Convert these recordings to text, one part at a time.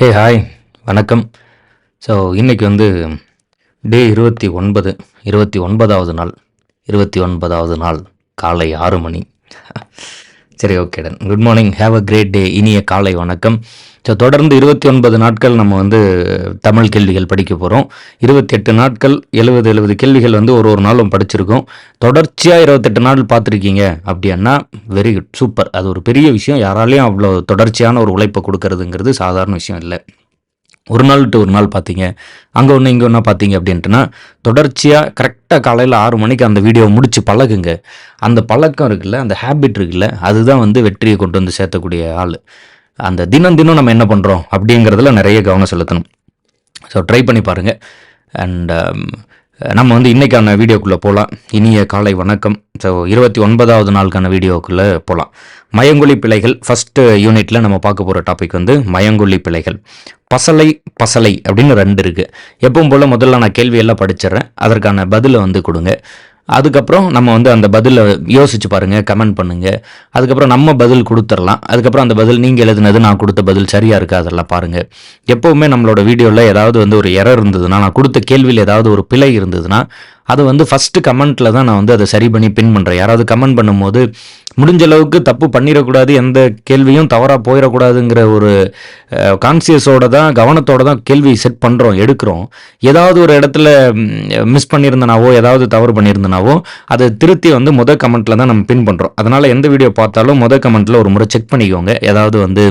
Hey hi வணக்கம். So இன்றைக்கி வந்து டே இருபத்தி ஒன்பது இருபத்தி ஒன்பதாவது நாள் இருபத்தி ஒன்பதாவது நாள் காலை ஆறு மணி. சரி okay done good morning have a great day இனிய காலை வணக்கம். ஸோ தொடர்ந்து இருபத்தி ஒன்பது நாட்கள் நம்ம வந்து தமிழ் கேள்விகள் படிக்க போகிறோம் இருபத்தி எட்டு நாட்கள் எழுபது எழுபது கேள்விகள் வந்து ஒரு ஒரு நாளும் படிச்சிருக்கோம். தொடர்ச்சியாக இருபத்தெட்டு நாள் பார்த்துருக்கீங்க அப்படின்னா வெரி குட் சூப்பர் அது ஒரு பெரிய விஷயம். யாராலையும் அவ்வளோ தொடர்ச்சியான ஒரு உழைப்பை கொடுக்கறதுங்கிறது சாதாரண விஷயம் இல்லை. ஒரு நாள் டு ஒரு நாள் பார்த்தீங்க. அங்கே ஒன்று இங்கே ஒன்றா பார்த்தீங்க அப்படின்ட்டுனா தொடர்ச்சியாக கரெக்டாக காலையில் ஆறு மணிக்கு அந்த வீடியோவை முடித்து பழகுங்க. அந்த பழக்கம் இருக்குல்ல அந்த ஹேபிட் இருக்குல்ல அதுதான் வந்து வெற்றியை கொண்டு வந்து சேர்த்தக்கூடிய ஆள். அந்த தினம் தினம் நம்ம என்ன பண்ணுறோம் அப்படிங்கிறதுல நிறைய கவனம் செலுத்தணும். ஸோ ட்ரை பண்ணி பாருங்கள் அண்ட் um, நம்ம வந்து இன்றைக்கான வீடியோக்குள்ளே போகலாம் இனிய காலை வணக்கம். ஸோ இருபத்தி ஒன்பதாவது நாளுக்கான வீடியோக்குள்ளே போகலாம் மயங்கொலி பிழைகள் ஃபஸ்ட்டு யூனிட்டில் நம்ம பார்க்க போகிற டாபிக் வந்து மயங்கொல்லி பிழைகள். பசலை பசலை அப்படின்னு ரெண்டு இருக்குது எப்பவும் போல் முதல்ல நான் கேள்வியெல்லாம் படிச்சிடுறேன். அதற்கான பதிலை வந்து கொடுங்க. அதுக்கப்புறம் நம்ம வந்து அந்த பதிலை யோசிச்சு பாருங்கள் கமெண்ட் பண்ணுங்கள் அதுக்கப்புறம் நம்ம பதில் கொடுத்துடலாம். அதுக்கப்புறம் அந்த பதில் நீங்கள் எழுதுனது நான் கொடுத்த பதில் சரியாக இருக்கா அதெல்லாம் பாருங்கள் எப்போவுமே நம்மளோட வீடியோவில் ஏதாவது வந்து ஒரு எரர் இருந்ததுன்னா நான் கொடுத்த கேள்வியில் ஏதாவது ஒரு பிழை இருந்ததுன்னா அதை வந்து ஃபஸ்ட்டு கமெண்ட்டில் தான் நான் வந்து அதை சரி பண்ணி பின் பண்ணுறேன் யாராவது கமெண்ட் பண்ணும்போது முடிஞ்ச அளவுக்கு தப்பு பண்ணிடக்கூடாது எந்த கேள்வியும் தவறாக போயிடக்கூடாதுங்கிற ஒரு கான்சியஸோட தான் கவனத்தோட தான் கேள்வி செட் பண்ணுறோம் எடுக்கிறோம். ஏதாவது ஒரு இடத்துல மிஸ் பண்ணியிருந்தனாவோ ஏதாவது தவறு பண்ணியிருந்தனாவோ அதை திருத்தி வந்து முதல் கமெண்ட்டில் தான் நம்ம பின் பண்ணுறோம் அதனால் எந்த வீடியோ பார்த்தாலும் முதல் கமெண்ட்டில் ஒரு முறை செக் பண்ணிக்கோங்க. ஏதாவது வந்து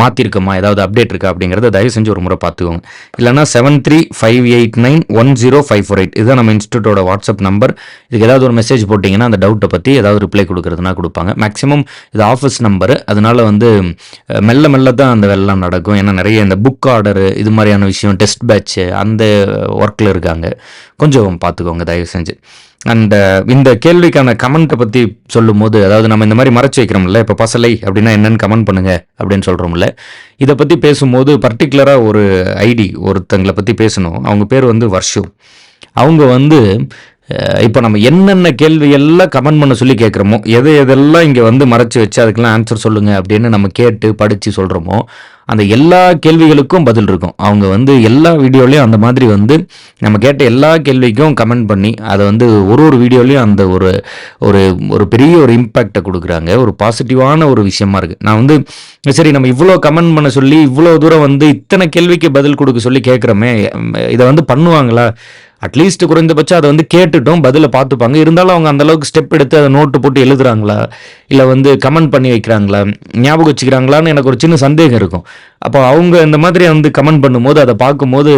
மாற்றிருக்கோமா ஏதாவது அப்டேட் இருக்கா அப்படிங்கிறத தயவு செஞ்சு ஒரு முறை பார்த்துக்கோங்க. இல்லைனா seven three five eight nine one zero five four eight இதுதான் நம்ம இன்ஸ்டியூட்டோட வாட்ஸ்அப் நம்பர். இதுக்கு ஏதாவது ஒரு மெசேஜ் போட்டிங்கன்னா அந்த டவுட்டை பற்றி ஏதாவது ரிப்ளை கொடுக்குறதுனா கொடுப்பாங்க. மேக்ஸிமம் இது ஆஃபீஸ் நம்பரு அதனால வந்து மெல்ல மெல்ல தான் அந்த வெள்ளம் நடக்கும். ஏன்னா நிறைய இந்த புக் ஆர்டரு இது மாதிரியான விஷயம் டெஸ்ட் பேட்ச்சு அந்த ஒர்க்கில் இருக்காங்க. கொஞ்சம் பார்த்துக்கோங்க தயவு செஞ்சு. அண்ட் uh, இந்த கேள்விக்கான கமெண்ட்டை பற்றி சொல்லும் போது அதாவது நம்ம இந்த மாதிரி மறைச்சு வைக்கிறோம்ல இப்போ பசலை அப்படின்னா என்னன்னு கமெண்ட் பண்ணுங்க அப்படின்னு சொல்கிறோம்ல இதை பற்றி பேசும்போது பர்டிகுலராக ஒரு ஐடி ஒருத்தங்களை பற்றி பேசணும். அவங்க பேர் வந்து வர்ஷு. அவங்க வந்து இப்போ நம்ம என்னென்ன கேள்வி எல்லாம் கமெண்ட் பண்ண சொல்லி கேட்குறோமோ எதை எதெல்லாம் இங்கே வந்து மறைச்சி வச்சு அதுக்கெல்லாம் ஆன்சர் சொல்லுங்கள் அப்படின்னு நம்ம கேட்டு படித்து சொல்கிறோமோ அந்த எல்லா கேள்விகளுக்கும் பதில் இருக்கும். அவங்க வந்து எல்லா வீடியோலையும் அந்த மாதிரி வந்து நம்ம கேட்ட எல்லா கேள்விக்கும் கமெண்ட் பண்ணி அதை வந்து ஒரு ஒரு வீடியோலையும் அந்த ஒரு ஒரு ஒரு பெரிய ஒரு இம்பேக்டை கொடுக்குறாங்க. ஒரு பாசிட்டிவான ஒரு விஷயமா இருக்குது நான் வந்து சரி நம்ம இவ்வளோ கமெண்ட் பண்ண சொல்லி இவ்வளோ தூரம் வந்து இத்தனை கேள்விக்கு பதில் கொடுக்க சொல்லி கேட்குறோமே இதை வந்து பண்ணுவாங்களா? அட்லீஸ்ட் குறைந்தபட்சம் அதை வந்து கேட்டுட்டோம் பதிலை பார்த்துப்பாங்க. இருந்தாலும் அவங்க அந்த அளவுக்கு ஸ்டெப் எடுத்து அதை நோட்டு போட்டு எழுதுறாங்களா? இல்லை வந்து கமெண்ட் பண்ணி வைக்கிறாங்களா? ஞாபகம் வச்சுக்கிறாங்களான்னு எனக்கு ஒரு சின்ன சந்தேகம் இருக்கும். அப்போ அவங்க இந்த மாதிரி வந்து கமெண்ட் பண்ணும்போது அதை பார்க்கும்போது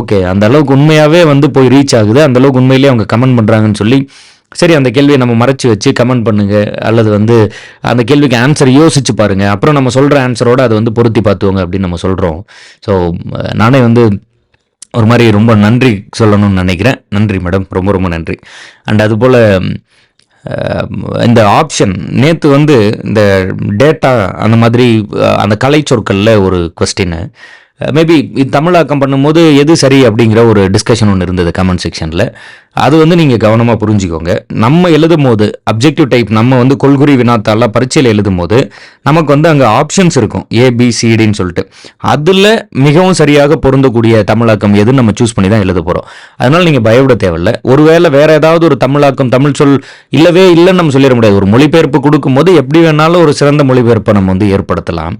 ஓகே அந்த அளவுக்கு உண்மையாகவே வந்து போய் ரீச் ஆகுது. அந்த அளவுக்கு உண்மையிலேயே அவங்க கமெண்ட் பண்ணுறாங்கன்னு சொல்லி சரி அந்த கேள்வியை நம்ம மறைச்சி வச்சு கமெண்ட் பண்ணுங்க. அல்லது வந்து அந்த கேள்விக்கு ஆன்சர் யோசிச்சு பாருங்க. அப்புறம் நம்ம சொல்கிற ஆன்சரோட அதை வந்து பொருத்தி பார்த்துவோங்க அப்படின்னு நம்ம சொல்கிறோம் ஸோ நானே வந்து ஒரு மாதிரி ரொம்ப நன்றி சொல்லணும்னு நினைக்கிறேன். நன்றி மேடம். ரொம்ப ரொம்ப நன்றி. அண்ட் அதுபோல் இந்த ஆப்ஷன் நேற்று வந்து இந்த டேட்டா அந்த மாதிரி அந்த கலை சொற்களில் ஒரு கொஸ்டின்னு மேபி தமிழாக்கம் பண்ணும்போது எது சரி அப்படிங்கிற ஒரு டிஸ்கஷன் ஒன்று இருந்தது கமெண்ட் செக்ஷனில் அது வந்து நீங்கள் கவனமாக புரிஞ்சுக்கோங்க. நம்ம எழுதும் போது அப்ஜெக்டிவ் டைப் நம்ம வந்து கொள்குறி வினாத்தால பரீட்சையில் எழுதும் போது நமக்கு வந்து அங்கே ஆப்ஷன்ஸ் இருக்கும். ஏபிசிடின்னு சொல்லிட்டு. அதில் மிகவும் சரியாக பொருந்தக்கூடிய தமிழாக்கம் எதுன்னு நம்ம சூஸ் பண்ணி தான் எழுத போகிறோம் அதனால் நீங்கள் பயப்பட தேவையில்லை. ஒருவேளை வேறு ஏதாவது ஒரு தமிழாக்கம் தமிழ் சொல் இல்லவே இல்லைன்னு நம்ம சொல்லிட முடியாது. ஒரு மொழிபெயர்ப்பு கொடுக்கும்போது எப்படி வேணாலும் ஒரு சிறந்த மொழிபெயர்ப்பை நம்ம வந்து ஏற்படுத்தலாம்.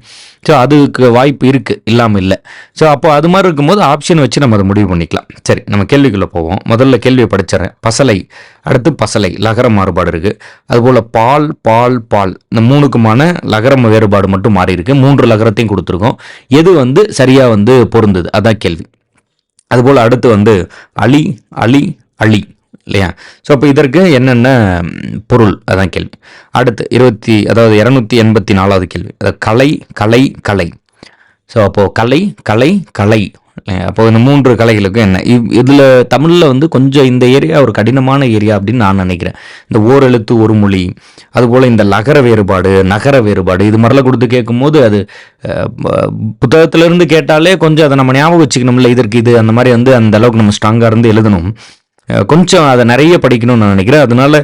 ஸோ அதுக்கு வாய்ப்பு இருக்குது இல்லாமல் இல்லை. ஸோ அப்போ அது மாதிரி இருக்கும்போது ஆப்ஷன் வச்சு நம்ம அதை முடிவு பண்ணிக்கலாம். சரி நம்ம கேள்விக்குள்ளே போவோம். முதல்ல கேள்வி படிச்சிடறேன் பசலை அடுத்து பசலை லகர மாறுபாடு இருக்குது அதுபோல் பால் பால் பால் இந்த மூணுக்குமான லகரம் வேறுபாடு மட்டும் மாறி இருக்கு. மூன்று லகரத்தையும் கொடுத்துருக்கோம். எது வந்து சரியாக வந்து பொருந்தது? அதான் கேள்வி. அதுபோல் அடுத்து வந்து அலி அலி அலி இல்லையா? ஸோ அப்போ இதற்கு என்னென்ன பொருள்? அதான் கேள்வி. அடுத்து இருபத்தி அதாவது இரநூத்தி எண்பத்தி நாலாவது கேள்வி. அதாவது கலை கலை கலை. ஸோ அப்போது கலை கலை கலை. அப்போ இந்த மூன்று கலைகளுக்கும் என்ன? இவ் இதில் தமிழில் வந்து கொஞ்சம் இந்த ஏரியா ஒரு கடினமான ஏரியா அப்படின்னு நான் நினைக்கிறேன். இந்த ஓரெழுத்து ஒரு மொழி அதுபோல் இந்த லகர வேறுபாடு நகர வேறுபாடு இது மாதிரிலாம் கொடுத்து கேட்கும்போது அது புத்தகத்திலேருந்து கேட்டாலே கொஞ்சம் அதை நம்ம ஞாபகம் வச்சுக்கணும்ல இதற்கு இது அந்த மாதிரி வந்து அந்த அளவுக்கு நம்ம ஸ்ட்ராங்காக இருந்து எழுதணும். கொஞ்சம் அதை நிறைய படிக்கணும்னு நான் நினைக்கிறேன். அதனால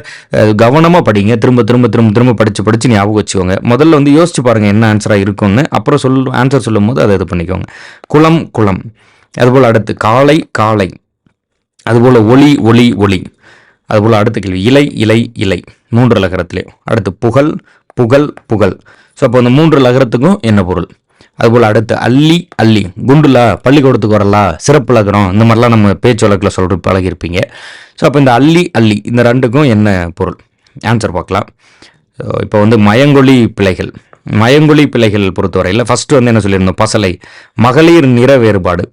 கவனமாக படிங்க. திரும்ப திரும்ப திரும்ப திரும்ப படித்து படித்து ஞாபகம் வச்சுக்கோங்க. முதல்ல வந்து யோசிச்சு பாருங்கள் என்ன ஆன்சராக இருக்கும்னு. அப்புறம் சொல் ஆன்சர் சொல்லும் போது அதை இது பண்ணிக்கோங்க. குளம் குளம். அதுபோல் அடுத்து காலை காலை. அதுபோல் ஒளி ஒளி ஒளி. அதுபோல் அடுத்த கேள்வி இலை இலை இலை. மூன்று லகரத்திலே. அடுத்து புகழ் புகழ் புகழ். ஸோ அப்போ அந்த மூன்று லகரத்துக்கும் என்ன பொருள்? அதுபோல் அடுத்து அள்ளி அள்ளி. குண்டுலா பள்ளிக்கூடத்துக்கு வரலா சிறப்புலகரம் இந்த மாதிரிலாம் நம்ம பேச்சு வழக்கில் சொல்கிற பழகிருப்பீங்க ஸோ அப்போ இந்த அள்ளி அள்ளி இந்த ரெண்டுக்கும் என்ன பொருள்? ஆன்சர் பார்க்கலாம். ஸோ இப்போ வந்து மயங்கொழி பிழைகள். மயங்கொழி பிழைகள் பொறுத்தவரையில் ஃபஸ்ட்டு வந்து என்ன சொல்லியிருந்தோம்? பசலை. மகளிர் நிற வேறுபாடு.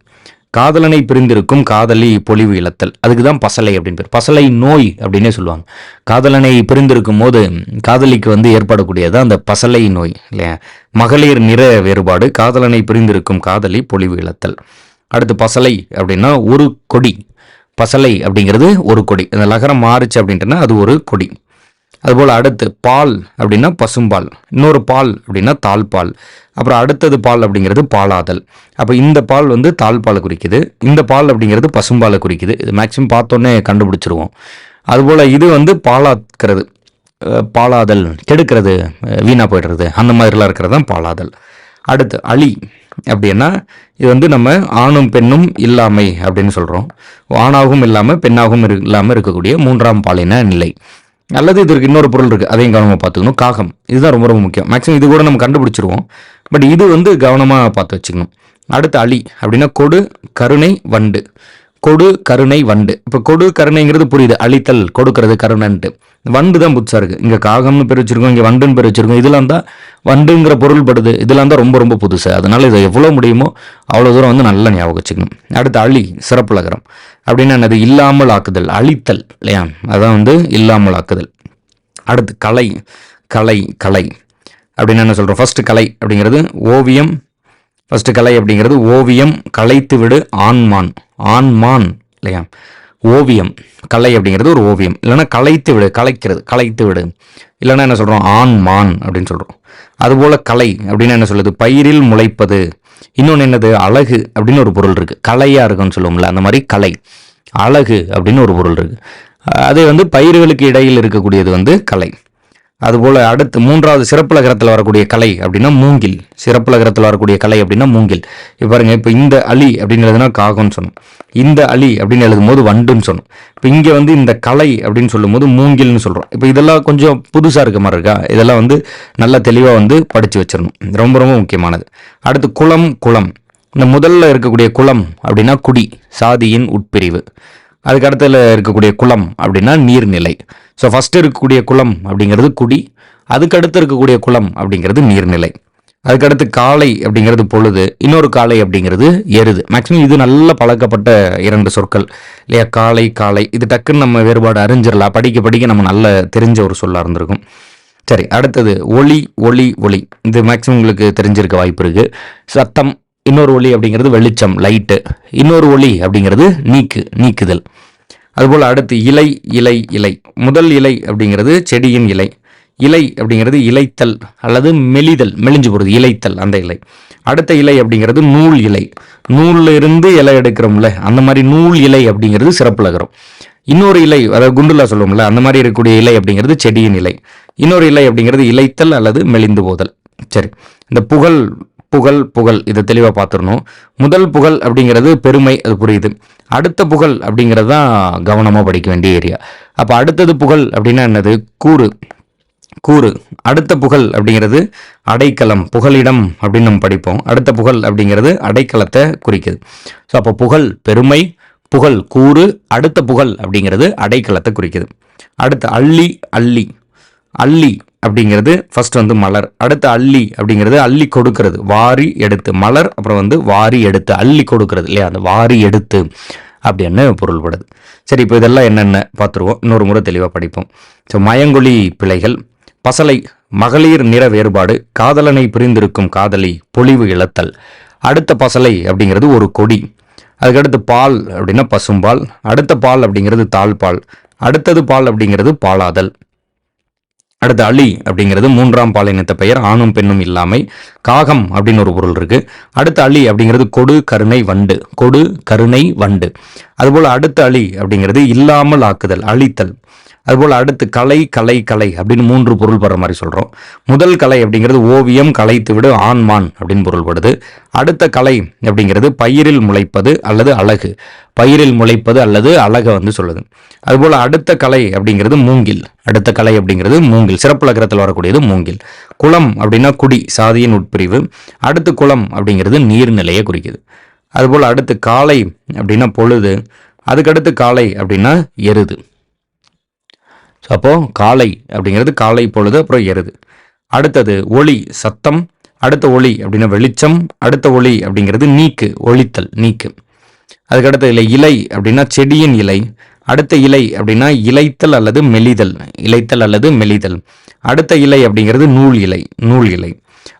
காதலனை பிரிந்திருக்கும் காதலி பொலிவு இழத்தல். அதுக்கு தான் பசலை அப்படின்னு பேர். பசலை நோய் அப்படின்னே சொல்லுவாங்க. காதலனை பிரிந்திருக்கும் போது காதலிக்கு வந்து ஏற்படக்கூடியது அந்த பசலை நோய் இல்லையா? மகளிர் நிற வேறுபாடு காதலனை பிரிந்திருக்கும் காதலி பொலிவு இழத்தல். அடுத்து பசலை அப்படின்னா ஒரு கொடி. பசலை அப்படிங்கிறது ஒரு கொடி. அந்த லகரம் மாறுச்சு அப்படின்ட்டுனா அது ஒரு கொடி. அதுபோல் அடுத்து பால் அப்படின்னா பசும்பால். இன்னொரு பால் அப்படின்னா தாழ்பால். அப்புறம் அடுத்தது பால் அப்படிங்கிறது பாலாதல். அப்போ இந்த பால் வந்து தாழ்பாலை குறிக்குது. இந்த பால் அப்படிங்கிறது பசும்பாலை குறிக்குது. இது மேக்ஸிமம் பார்த்தோன்னே கண்டுபிடிச்சிருவோம். அதுபோல் இது வந்து பாலாக்கிறது. பாலாதல் கெடுக்கிறது வீணாக போயிடுறது. அந்த மாதிரிலாம் இருக்கிறது தான் பாலாதல். அடுத்து அழி அப்படின்னா இது வந்து நம்ம ஆணும் பெண்ணும் இல்லாமை அப்படின்னு சொல்கிறோம் ஆணாகவும் இல்லாமல் பெண்ணாகவும் இரு இல்லாமல் இருக்கக்கூடிய மூன்றாம் பாலின நிலை. அல்லது இதற்கு இன்னொரு பொருள் இருக்குது அதையும் கவனமாக பார்த்துக்கணும். காகம். இதுதான் ரொம்ப ரொம்ப முக்கியம். மேக்ஸிமம் இது கூட நம்ம கண்டுபிடிச்சிருவோம். பட் இது வந்து கவனமாக பார்த்து வச்சுக்கணும். அடுத்து அழி அப்படின்னா கொடு கருணை வண்டு. கொடு கருணை வண்டு. இப்போ கொடு கருணைங்கிறது புரியுது. அழித்தல் கொடுக்கறது கருணைன்ட்டு. வண்டு தான் புதுசாக இருக்குது இங்கே காகம்னு பேர் வச்சிருக்கோம் இங்கே வண்டுன்னு பேர் வச்சிருக்கோம். இதெல்லாம் தான் வண்டுங்கிற பொருள் படுது இதெல்லாம் தான் ரொம்ப ரொம்ப புதுசு. அதனால இதை எவ்வளோ முடியுமோ அவ்வளோ தூரம் வந்து நல்லா ஞாபகம் வச்சுக்கணும். அடுத்து அழி சிறப்புலகரம் அப்படின்னா என்னது? இல்லாமல் ஆக்குதல் அழித்தல் இல்லையா? அதான் வந்து இல்லாமல் ஆக்குதல். அடுத்து கலை கலை கலை. அப்படின்னு என்ன சொல்கிறோம் ஃபர்ஸ்ட் கலை அப்படிங்கிறது ஓவியம். ஃபஸ்ட்டு கலை அப்படிங்கிறது ஓவியம். கலைத்து விடு ஆண்மான். ஆண்மான் இல்லையா? ஓவியம் கலை அப்படிங்கிறது ஒரு ஓவியம். இல்லைன்னா கலைத்து விடு கலைக்கிறது கலைத்து விடு. இல்லைன்னா என்ன சொல்கிறோம் ஆண் மான் அப்படின்னு சொல்கிறோம் அதுபோல் கலை அப்படின்னு என்ன சொல்லுது? பயிரில் முளைப்பது. இன்னொன்று என்னது? அழகு அப்படின்னு ஒரு பொருள் இருக்குது கலையாக இருக்குன்னு சொல்லுவோம்ல அந்த மாதிரி கலை. அழகு அப்படின்னு ஒரு பொருள் இருக்குது அது வந்து பயிர்களுக்கு இடையில் இருக்கக்கூடியது வந்து கலை. அதுபோல் அடுத்து மூன்றாவது சிறப்புலகரத்தில் வரக்கூடிய கலை அப்படின்னா மூங்கில். சிறப்புலகரத்தில் வரக்கூடிய கலை அப்படின்னா மூங்கில். இப்போ பாருங்க இப்போ இந்த அலி அப்படின்னு எழுதுனா காகம்னு சொன்னோம். இந்த அலி அப்படின்னு எழுதும் போது வண்டுன்னு சொன்னோம். இப்போ இங்கே வந்து இந்த கலை அப்படின்னு சொல்லும்போது மூங்கில்னு சொல்கிறோம் இப்போ இதெல்லாம் கொஞ்சம் புதுசாக இருக்க மாதிரி இருக்கா? இதெல்லாம் வந்து நல்லா தெளிவாக வந்து படித்து வச்சிடணும். ரொம்ப ரொம்ப முக்கியமானது. அடுத்து குளம் குளம். இந்த முதல்ல இருக்கக்கூடிய குளம் அப்படின்னா குடி சாதியின் உட்பிரிவு. அதுக்கு அடுத்ததுல இருக்கக்கூடிய குளம் அப்படின்னா நீர்நிலை. ஸோ ஃபஸ்ட்டு இருக்கக்கூடிய குளம் அப்படிங்கிறது குடி அதுக்கடுத்து இருக்கக்கூடிய குளம் அப்படிங்கிறது நீர்நிலை. அதுக்கடுத்து காலை அப்படிங்கிறது பொழுது இன்னொரு காலை அப்படிங்கிறது எருது. மேக்ஸிமம் இது நல்ல பழக்கப்பட்ட இரண்டு சொற்கள். இல்லையா? காலை காலை இது டக்குன்னு நம்ம வேறுபாடு அறிஞ்சிடலாம் படிக்க படிக்க நம்ம நல்ல தெரிஞ்ச ஒரு சொல்லாக இருந்திருக்கும். சரி அடுத்தது ஒளி ஒளி ஒளி. இது மேக்ஸிமம் உங்களுக்கு தெரிஞ்சிருக்க வாய்ப்பு இருக்குது சத்தம் இன்னொரு ஒளி அப்படிங்கிறது வெளிச்சம் லைட்டு இன்னொரு ஒளி அப்படிங்கிறது நீக்கு நீக்குதல். அதுபோல் அடுத்து இலை இலை இலை. முதல் இலை அப்படிங்கிறது செடியின் இலை. இலை அப்படிங்கிறது இலைத்தல் அல்லது மெலிதல் மெலிஞ்சு போகிறது இலைத்தல் அந்த இலை. அடுத்த இலை அப்படிங்கிறது நூல் இலை. நூலில் இருந்து இலை எடுக்கிறோம்ல அந்த மாதிரி நூல் இலை அப்படிங்கிறது சிறப்புலகரம் இன்னொரு இலை அதாவது குண்டுலா சொல்லுவோம்ல அந்த மாதிரி இருக்கக்கூடிய இலை அப்படிங்கிறது செடியின் இலை. இன்னொரு இலை அப்படிங்கிறது இலைத்தல் அல்லது மெலிந்து போதல். சரி இந்த புகழ் புகழ் புகழ். இதை தெளிவாக பார்த்துடணும். முதல் புகழ் அப்படிங்கிறது பெருமை அது புரியுது. அடுத்த புகழ் அப்படிங்கிறது தான் கவனமாக படிக்க வேண்டிய ஏரியா. அப்போ அடுத்தது புகழ் அப்படின்னா என்னது? கூறு. கூறு. அடுத்த புகழ் அப்படிங்கிறது அடைக்கலம் புகலிடம் அப்படின்னு நம்ம படிப்போம். அடுத்த புகழ் அப்படிங்கிறது அடைக்கலத்தை குறிக்குது. ஸோ அப்போ புகழ் பெருமை புகழ் கூறு அடுத்த புகழ் அப்படிங்கிறது அடைக்கலத்தை குறிக்குது. அடுத்து அள்ளி அள்ளி. அள்ளி அப்படிங்கிறது ஃபர்ஸ்ட் வந்து மலர் அடுத்து அள்ளி அப்படிங்கிறது அள்ளி கொடுக்கறது வாரி எடுத்து. மலர் அப்புறம் வந்து வாரி எடுத்து அள்ளி கொடுக்கறது இல்லையா? அந்த வாரி எடுத்து அப்படின்னு பொருள்படுது. சரி இப்போ இதெல்லாம் என்னென்ன பார்த்துருவோம். இன்னொரு முறை தெளிவாக படிப்போம். ஸோ மயங்கொழி பிழைகள் பசலை மகளிர் நிற வேறுபாடு காதலனை பிரிந்திருக்கும் காதலி பொலிவு இழத்தல். அடுத்த பசலை அப்படிங்கிறது ஒரு கொடி. அதுக்கடுத்து பால் அப்படின்னா பசும்பால். அடுத்த பால் அப்படிங்கிறது தாழ்பால். அடுத்தது பால் அப்படிங்கிறது பாலாதல். அடுத்து அலி அப்படிங்கிறது மூன்றாம் பாலினத்த பெயர் ஆணும் பெண்ணும் இல்லாமை காகம் அப்படின்னு ஒரு பொருள் இருக்கு. அடுத்து அலி அப்படிங்கிறது கொடு கருணை வண்டு. கொடு கருணை வண்டு. அதுபோல் அடுத்த அழி அப்படிங்கிறது இல்லாமல் ஆக்குதல் அழித்தல். அதுபோல் அடுத்து கலை கலை கலை அப்படின்னு மூன்று பொருள் படுற மாதிரி சொல்கிறோம் முதல் கலை அப்படிங்கிறது ஓவியம் கலைத்து விடு ஆண்மான் அப்படின்னு பொருள்படுது அடுத்த கலை அப்படிங்கிறது பயிரில் முளைப்பது அல்லது அழகு. பயிரில் முளைப்பது அல்லது அழகை வந்து சொல்லுது. அதுபோல் அடுத்த கலை அப்படிங்கிறது மூங்கில். அடுத்த கலை அப்படிங்கிறது மூங்கில். சிறப்புலகரத்தில் வரக்கூடியது மூங்கில். குளம் அப்படின்னா குடி சாதியின் உட்பிரிவு. அடுத்து குளம் அப்படிங்கிறது நீர்நிலையை குறிக்குது. அதுபோல் அடுத்து காலை அப்படின்னா பொழுது அதுக்கடுத்து காலை அப்படின்னா எருது. ஸோ அப்போது காலை அப்படிங்கிறது காலை பொழுது அப்புறம் எருது. அடுத்தது ஒளி சத்தம். அடுத்த ஒளி அப்படின்னா வெளிச்சம். அடுத்த ஒளி அப்படிங்கிறது நீக்கு ஒளித்தல் நீக்கு. அதுக்கடுத்த இலை இலை அப்படின்னா செடியின் இலை. அடுத்த இலை அப்படின்னா இலைத்தல் அல்லது மெலிதல். இலைத்தல் அல்லது மெலிதல். அடுத்த இலை அப்படிங்கிறது நூல் இலை நூல் இலை.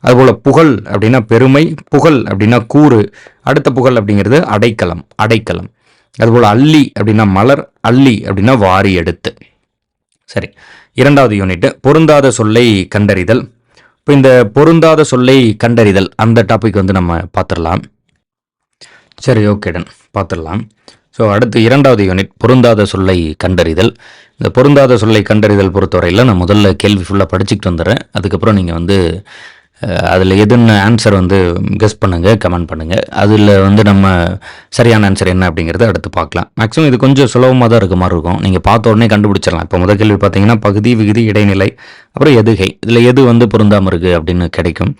அதுபோல் புகழ் அப்படின்னா பெருமை புகழ் அப்படின்னா கூறு அடுத்த புகழ் அப்படிங்கிறது அடைக்கலம் அடைக்கலம். அதுபோல் அள்ளி அப்படின்னா மலர் அள்ளி அப்படின்னா வாரி எடுத்து. சரி இரண்டாவது யூனிட்டு பொருந்தாத சொல்லை கண்டறிதல். இப்போ இந்த பொருந்தாத சொல்லை கண்டறிதல் அந்த டாபிக் வந்து நம்ம பார்த்துடலாம். சரி ஓகேடன் பார்த்துடலாம். ஸோ அடுத்து இரண்டாவது யூனிட் பொருந்தாத சொல்லை கண்டறிதல். இந்த பொருந்தாத சொல்லை கண்டறிதல் பொறுத்தவரையில் நான் முதல்ல கேள்வி ஃபுல்லாக படிச்சுக்கிட்டு வந்துடுறேன். அதுக்கப்புறம் நீங்கள் வந்து அதில் எதுன்னு ஆன்சர் வந்து கெஸ் பண்ணுங்கள் கமெண்ட் பண்ணுங்கள் அதில் வந்து நம்ம சரியான ஆன்சர் என்ன அப்படிங்கிறத அடுத்து பார்க்கலாம். மேக்ஸிமம் இது கொஞ்சம் சுலபமாக தான் இருக்க மாதிரி இருக்கும். நீங்கள் பார்த்த உடனே கண்டுபிடிச்சிடலாம். இப்போ முதல் கேள்வி பார்த்தீங்கன்னா பகுதி விகுதி இடைநிலை அப்புறம் எதுகை இதில் எது வந்து பொருந்தாமல் இருக்குது அப்படின்னு கிடைக்கும்.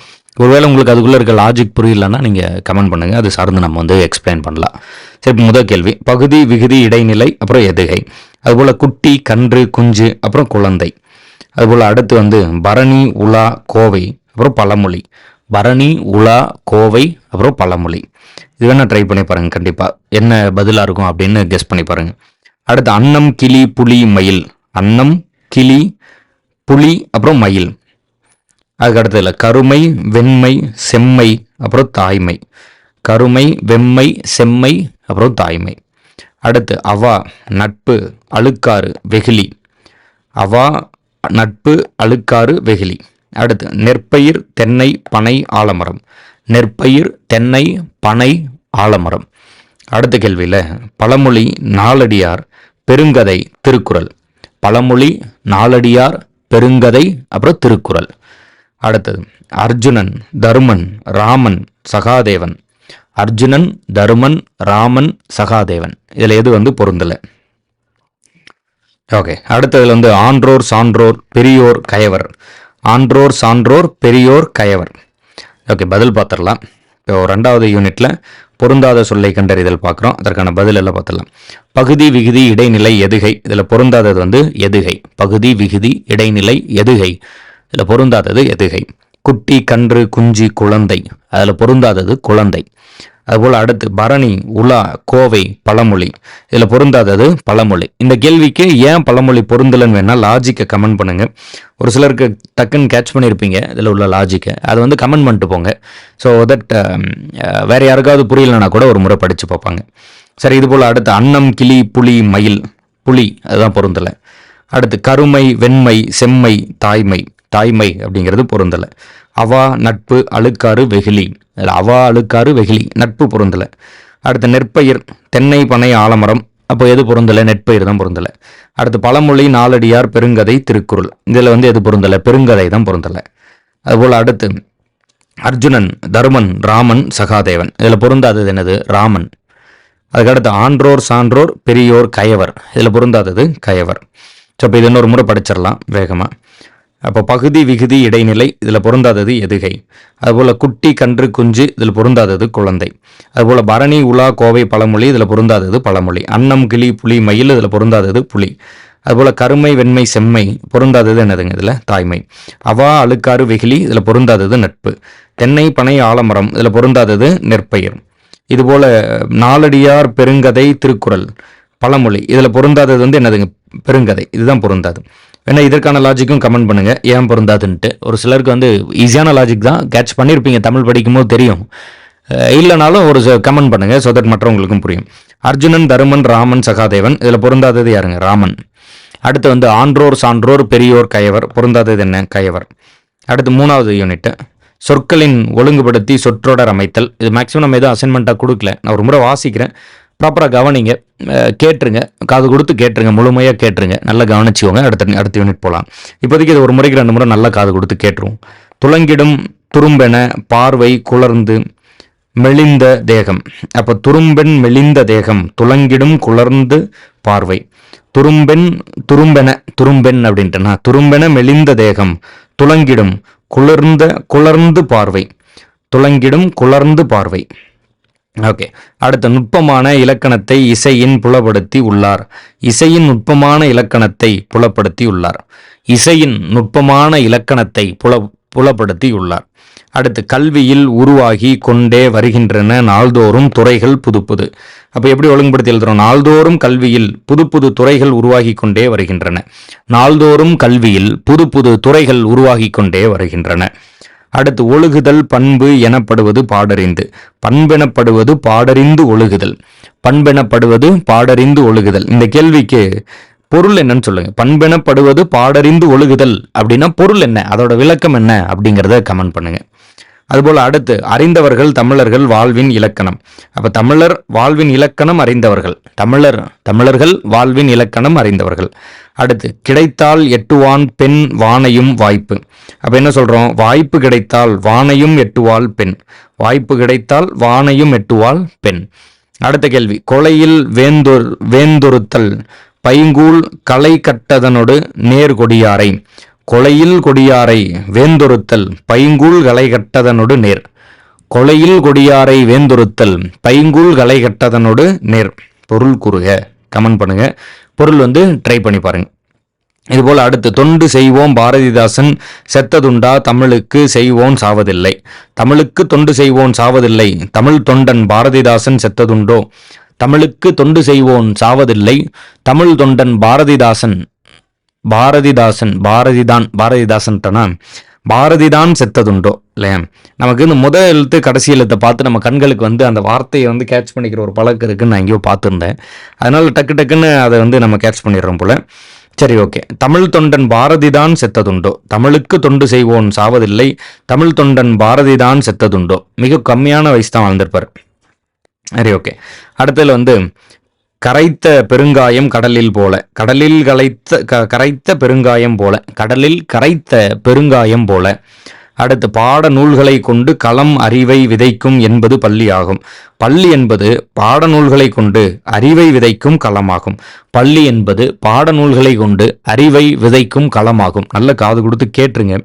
ஒருவேளை உங்களுக்கு அதுக்குள்ளே இருக்க லாஜிக் புரியலன்னா நீங்கள் கமெண்ட் பண்ணுங்கள் அது சார்ந்து நம்ம வந்து எக்ஸ்பிளைன் பண்ணலாம். சரி இப்போ முதல் கேள்வி. பகுதி விகுதி இடைநிலை அப்புறம் எதுகை அதுபோல் குட்டி கன்று குஞ்சு அப்புறம் குழந்தை. அதுபோல் அடுத்து வந்து பரணி உலா கோவை. அப்புறம் பழமொழி. பரணி உலா கோவை அப்புறம் பழமொழி. இது வேணால் ட்ரை பண்ணி பாருங்கள் கண்டிப்பாக என்ன பதிலாக இருக்கும் அப்படின்னு கெஸ் பண்ணி பாருங்கள் அடுத்து அன்னம் கிளி புலி மயில். அன்னம் கிளி புலி அப்புறம் மயில். அதுக்கு அடுத்ததுல கருமை வெண்மை செம்மை அப்புறம் தாய்மை. கருமை வெம்மை செம்மை அப்புறம் தாய்மை. அடுத்து அவா நட்பு அழுக்காறு வெகுளி. அவா நட்பு அழுக்காறு வெகுளி. அடுத்து நெற்பயிர் தென்னை பனை ஆலமரம். நெற்பயிர் தென்னை பனை ஆலமரம். அடுத்த கேள்வியில் பழமொழி நாலடியார் பெருங்கதை திருக்குறள். பழமொழி நாலடியார் பெருங்கதை அப்புறம் திருக்குறள். அடுத்தது அர்ஜுனன் தருமன் ராமன் சகாதேவன். அர்ஜுனன் தருமன் ராமன் சகாதேவன். இதில் எது வந்து பொருந்தலை? ஓகே அடுத்ததில் வந்து ஆன்றோர் சான்றோர் பெரியோர் கயவர். ஆன்றோர் சான்றோர் பெரியோர் கயவர். ஓகே பதில் பார்த்துடலாம். இப்போ ரெண்டாவது யூனிட்ல பொருந்தாத சொல்லை கண்டறிதல் பார்க்குறோம். அதற்கான பதில் எல்லாம் பார்த்துடலாம். பகுதி விகுதி இடைநிலை எதுகை. இதில் பொருந்தாதது வந்து எதுகை. பகுதி விகுதி இடைநிலை எதுகை. இதில் பொருந்தாதது எதுகை. குட்டி கன்று குஞ்சி குழந்தை. அதில் பொருந்தாதது குழந்தை. அதுபோல் அடுத்து பரணி உலா கோவை பழமொழி. இதில் பொருந்தாதது பழமொழி. இந்த கேள்விக்கு ஏன் பழமொழி பொருந்தலைன்னு வேணால் லாஜிக்கை கமெண்ட் பண்ணுங்கள் ஒரு சிலருக்கு டக்குன்னு கேட்ச் பண்ணியிருப்பீங்க இதில் உள்ள லாஜிக்கை அதை வந்து கமெண்ட் பண்ணிட்டு போங்க. ஸோ தட் வேறு யாருக்காவது புரியலனா கூட ஒரு முறை படித்து பார்ப்பாங்க. சரி இது போல் அடுத்து அன்னம் கிளி புலி மயில். புலி அதுதான் பொருந்தலை. அடுத்து கருமை வெண்மை செம்மை தாய்மை. தாய்மை அப்படிங்கிறது பொருந்தலை. அவா நட்பு அழுக்காறு வெகுளி. அதில் அவா அழுக்காறு வெகுளி. நட்பு பொருந்தலை. அடுத்து நெற்பயிர் தென்னை பனை ஆலமரம். அப்போ எது பொருந்தலை? நெற்பயிர் தான் பொருந்தலை. அடுத்து பழமொழி நாலடியார் பெருங்கதை திருக்குறள். இதில் வந்து எது பொருந்தலை? பெருங்கதை தான் பொருந்தலை. அதுபோல் அடுத்து அர்ஜுனன் தருமன் ராமன் சகாதேவன். இதில் பொருந்தாதது என்னது? ராமன். அதுக்கடுத்து ஆன்றோர் சான்றோர் பெரியோர் கயவர். இதில் பொருந்தாதது கயவர். ஸோ இப்போ இது இன்னொரு முறை படிச்சிடலாம் வேகமாக அப்போ பகுதி விகுதி இடைநிலை இதில் பொருந்தாதது எதுகை. அதுபோல் குட்டி கன்று குஞ்சு இதில் பொருந்தாதது குழந்தை. அதுபோல் பரணி உலா கோவை பழமொழி இதில் பொருந்தாதது பழமொழி. அன்னம் கிளி புலி மயில் இதில் பொருந்தாதது புலி. அதுபோல் கருமை வெண்மை செம்மை பொருந்தாதது என்னதுங்க இதில்? தாய்மை. அவா அழுக்காறு வெகிலி இதில் பொருந்தாதது நட்பு. தென்னை பனை ஆலமரம் இதில் பொருந்தாதது நெற்பயிர். இதுபோல் நாலடியார் பெருங்கதை திருக்குறள் பழமொழி இதில் பொருந்தாதது வந்து என்னதுங்க? பெருங்கதை. இதுதான் பொருந்தாது. வேணா இதற்கான லாஜிக்கும் கமெண்ட் பண்ணுங்க. ஏன் பொருந்தாதுன்ட்டு. ஒரு சிலருக்கு வந்து ஈஸியான லாஜிக் தான். கேட்ச் பண்ணியிருப்பீங்க தமிழ் படிக்கும்போது தெரியும். இல்லைனாலும் ஒரு கமெண்ட் பண்ணுங்க. ஸோ தட் மற்றவங்களுக்கும் புரியும். அர்ஜுனன் தருமன் ராமன் சகாதேவன் இதில் பொருந்தாதது யாருங்க? ராமன். அடுத்து வந்து ஆன்றோர் சான்றோர் பெரியோர் கயவர். பொருந்தாதது என்ன? கயவர். அடுத்து மூணாவது யூனிட்டு சொற்களின் ஒழுங்குபடுத்தி சொற்றொடர் அமைத்தல். இது மேக்ஸிமம் நம்ம எதுவும் அசைன்மெண்ட்டாக கொடுக்கல. நான் ஒரு முறை வாசிக்கிறேன். ப்ராப்பராக கவனிங்க. கேட்டுருங்க. காது கொடுத்து கேட்டுருங்க. முழுமையாக கேட்டுருங்க. நல்லா கவனிச்சுக்கோங்க. அடுத்த அடுத்த யூனிட் போகலாம் இப்போதைக்கு இது ஒரு முறைக்கு ரெண்டு முறை நல்லா காது கொடுத்து கேட்டுருவோம். துளங்கிடும் துரும்பென பார்வை குளர்ந்து மெலிந்த தேகம். அப்போ துரும்பெண் மெலிந்த தேகம் துளங்கிடும் குளர்ந்து பார்வை. துரும்பெண் துரும்பென துரும்பெண் அப்படின்ட்டுனா துரும்பென மெலிந்த தேகம் துளங்கிடும் குளிர்ந்த குளர்ந்து பார்வை. துளங்கிடும் குளர்ந்து பார்வை. ஓகே. அடுத்த நுட்பமான இலக்கணத்தை இசையின் புலப்படுத்தி உள்ளார். இசையின் நுட்பமான இலக்கணத்தை புலப்படுத்தி உள்ளார். இசையின் நுட்பமான இலக்கணத்தை புல புலப்படுத்தி உள்ளார். அடுத்து கல்வியில் உருவாகி கொண்டே வருகின்றன நாள்தோறும் துறைகள் புது புது அப்போ எப்படி ஒழுங்குபடுத்தி எழுதுறோம்? நாள்தோறும் கல்வியில் புது புது துறைகள் உருவாகி கொண்டே வருகின்றன. நாள்தோறும் கல்வியில் புது புது துறைகள் உருவாகி கொண்டே வருகின்றன. அடுத்து ஒழுகுதல் பண்பு எனப்படுவது பாடறிந்து. பண்பெனப்படுவது பாடறிந்து ஒழுகுதல். பண்பெனப்படுவது பாடறிந்து ஒழுகுதல். இந்த கேள்விக்கு பொருள் என்னன்னு சொல்லுங்க. பண்பெனப்படுவது பாடறிந்து ஒழுகுதல் அப்படின்னா பொருள் என்ன? அதோட விளக்கம் என்ன அப்படிங்கிறத கமெண்ட் பண்ணுங்க. அதுபோல் அடுத்து அறிந்தவர்கள் தமிழர்கள் வாழ்வின் இலக்கணம். அப்ப தமிழர் வாழ்வின் இலக்கணம் அறிந்தவர்கள். தமிழர் தமிழர்கள் வாழ்வின் இலக்கணம் அறிந்தவர்கள். அடுத்து கிடைத்தால் எட்டுவான் பெண் வானையும் வாய்ப்பு. அப்ப என்ன சொல்றோம்? வாய்ப்பு கிடைத்தால் வானையும் எட்டுவாள் பெண். வாய்ப்பு கிடைத்தால் வானையும் எட்டுவாள் பெண். அடுத்த கேள்வி. கொலையில் வேந்தொர் வேந்தொருத்தல் பைங்கூல் களை கட்டதனொடு நேர்கொடியாரை. கொலையில் கொடியாரை வேந்தொருத்தல் பைங்கூழ் களை கட்டதனொடு நேர். கொலையில் கொடியாரை வேந்தொருத்தல் பைங்கூழ் களை கட்டதனொடு நேர். பொருள் கூறுக கமெண்ட் பண்ணுங்க. பொருள் வந்து ட்ரை பண்ணி பாருங்க. இதுபோல் அடுத்து தொண்டு செய்வோம் பாரதிதாசன் செத்ததுண்டா தமிழுக்கு செய்வோன் சாவதில்லை. தமிழுக்கு தொண்டு செய்வோன் சாவதில்லை தமிழ் தொண்டன் பாரதிதாசன் செத்ததுண்டோ? தமிழுக்கு தொண்டு செய்வோன் சாவதில்லை தமிழ் தொண்டன் பாரதிதாசன் பாரதிதாசன் பாரதிதான் பாரதிதாசன்ட்டனா? பாரதிதான் செத்ததுண்டோ? இல்லையா? நமக்கு இந்த முதல் எழுத்து கடைசி எழுத்தை பார்த்து நம்ம கண்களுக்கு வந்து அந்த வார்த்தையை வந்து கேட்ச் பண்ணிக்கிற ஒரு பழக்கம் இருக்குன்னு நான் எங்கேயோ பார்த்துருந்தேன். அதனால் டக்கு டக்குன்னு அதை வந்து நம்ம கேட்ச் பண்ணிடுறோம் போல. சரி ஓகே. தமிழ் தொண்டன் பாரதிதான் செத்ததுண்டோ? தமிழுக்கு தொண்டு செய்வோன் சாவதில்லை. தமிழ் தொண்டன் பாரதிதான் செத்ததுண்டோ? மிக கம்மியான வயசு தான் வாழ்ந்திருப்பார். சரி ஓகே. அடுத்ததில் வந்து கரைத்த பெருங்காயம் கடலில் போல. கடலில் கலைத்த க- கரைத்த பெருங்காயம் போல. கடலில் கரைத்த பெருங்காயம் போல. அடுத்து பாட நூல்களை கொண்டு களம் அறிவை விதைக்கும் என்பது பள்ளி ஆகும் பள்ளி என்பது பாடநூல்களை கொண்டு அறிவை விதைக்கும் களமாகும். பள்ளி என்பது பாடநூல்களை கொண்டு அறிவை விதைக்கும் களமாகும். நல்ல காது கொடுத்து கேட்டுருங்க.